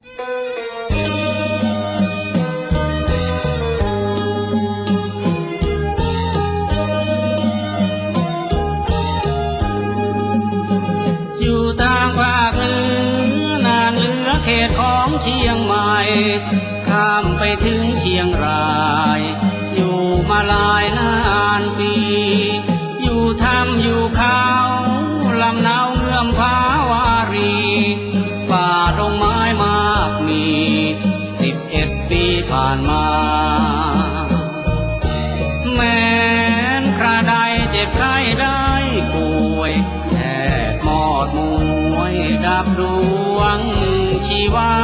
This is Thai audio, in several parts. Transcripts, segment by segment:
อยู่ทางภาคเหนือนานเหลือเขตของเชียงใหม่ข้ามไปถึงเชียงราย อยู่มาหลายนานปี ผ่านมา แม้นคราใดเจ็บไข้ได้ป่วยแทบหมอดมวยดับดวงชีวา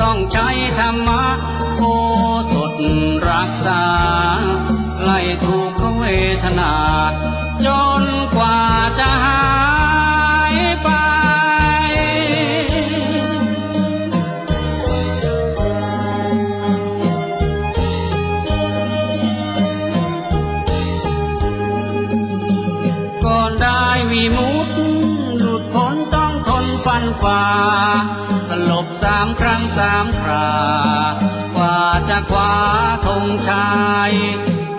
ต้องใช้ธรรมะโอสถรักษา ไล่ถูกเขาเวทนาจน ฟันฝ่าสลบสามครั้งสามครากว่าจะคว้าธงชัย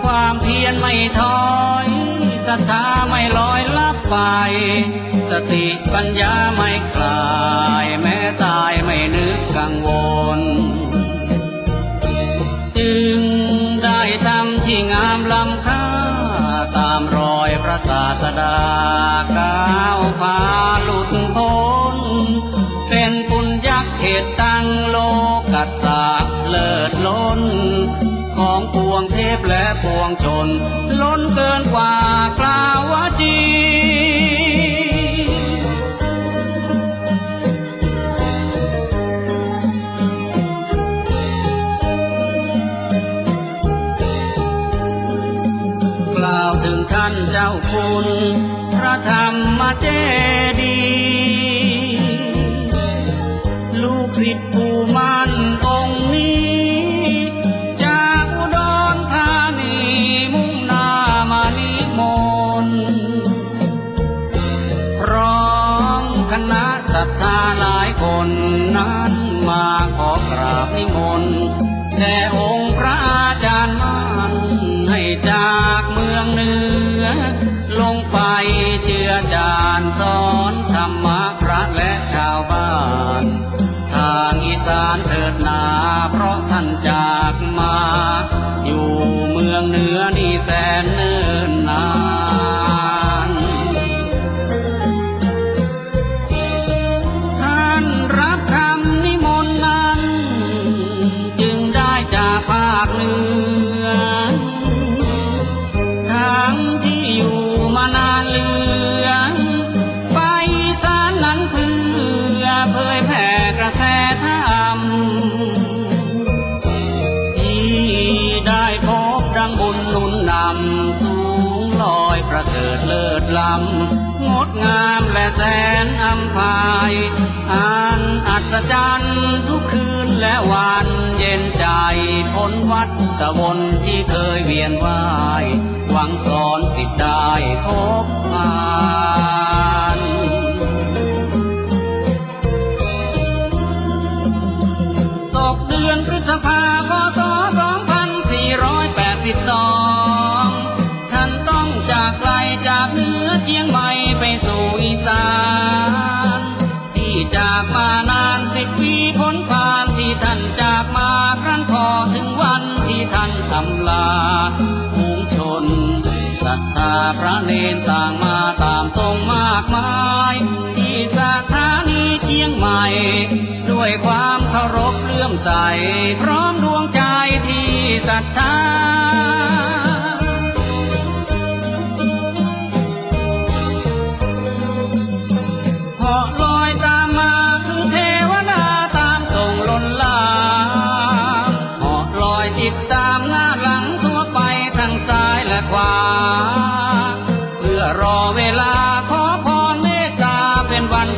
ความเพียรไม่ถอยศรัทธาไม่ลอยลับไป สติปัญญาไม่คลาย แม้ตายไม่นึกกังวล จึงได้ทำที่งามล้ำค่า ตามรอยพระศาสดาก้าวพาหลุดพ้น ตตั้งโลกัสสะเลิศล้น ของปวงเทพและปวงชน ล้นเกินกว่ากล่าววาจีกล่าวถึงท่านเจ้าคุณ พระธรรมเจดีย์ ลูกศิษย์ผู้มั่นองค์นี้ จากอุดรธานีมุ่งหน้ามานิมนต์พร้อมคณะศรัทธาหลายคนนั้นมาขอกราบนิมนต์แด่องค์พระอาจารย์มั่นให้จากเมืองเหนือ แสนเนิ่นนานท่านรับคำนิมนต์นั้น จึงได้จากภาคเหนือ หนุนนำสูงลอยประเสริฐเลิศล้ำงดงามและแสนอำพายอ่านอัศจรรย์ทุกคืนและวันเย็นใจพ้นวัดกะวนที่เคยเวียนว่าย หวังสอนสิทธิ์ได้พบมา สานที่จากมานานสิบปีพ้นผ่านที่ท่านจากมาครั้นพอถึงวันที่ท่านทำลาฝูงชนศรัทธาพระเนนต่างมาตามทรงมากมายที่สถานีเชียงใหม่ ด้วยความเคารพเลื่อมใส พร้อมดวงใจที่ศรัทธา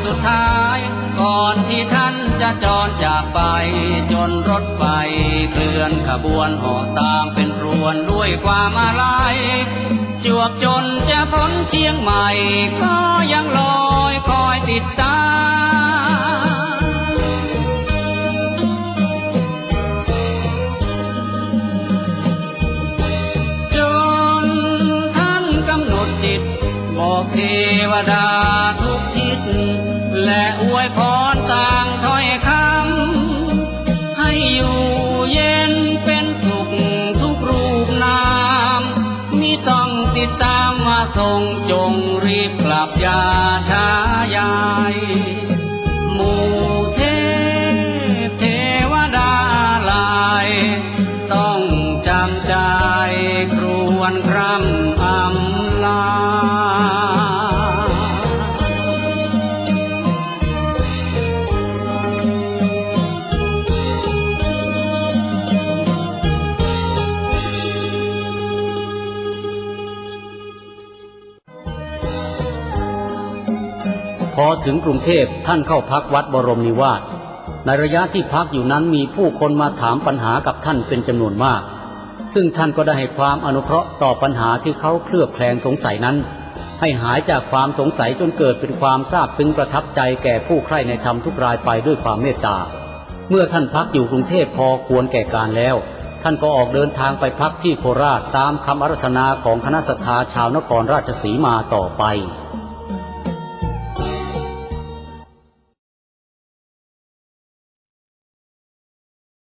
ุดท้าย ก่อนที่ท่านจะจอดจากไป จนรถไฟเคลื่อนขบวนห่อตามเป็นรวนด้วยความอาลัยจวบจนจะพ้นเชียงใหม่ ก็ยังลอยคอยติดตามจนท่านกำหนดจิตบอกเทวดา และอวยพรต่างถ้อยคำให้อยู่เย็นเป็นสุขทุกรูปนามมิต้องติดตามมาส่งจงรีบกลับยาช้ายายหมู่เทพเทวดาลาย ต้องจำใจครวนคร่ำอำลา อถึงกรุงเทพท่านเข้าพักวัดบรมนิวาสในระยะที่พักอยู่นั้นมีผู้คนมาถามปัญหากับท่านเป็นจำนวนมาก ซึ่งท่านก็ได้ให้ความอนุเคราะห์ต่อปัญหาที่เขาเคลือบแคลงสงสัยนั้น ให้หายจากความสงสัยจนเกิดเป็นความซาบซึ้งประทับใจแก่ผู้ใคร่ในธรรมทุกรายไปด้วยความเมตตา เมื่อท่านพักอยู่กรุงเทพพอควรแก่การแล้ว ท่านก็ออกเดินทางไปพักที่โคราชตามคำอารัธนาของคณะสัตยาชาวนครราชสีมาต่อไป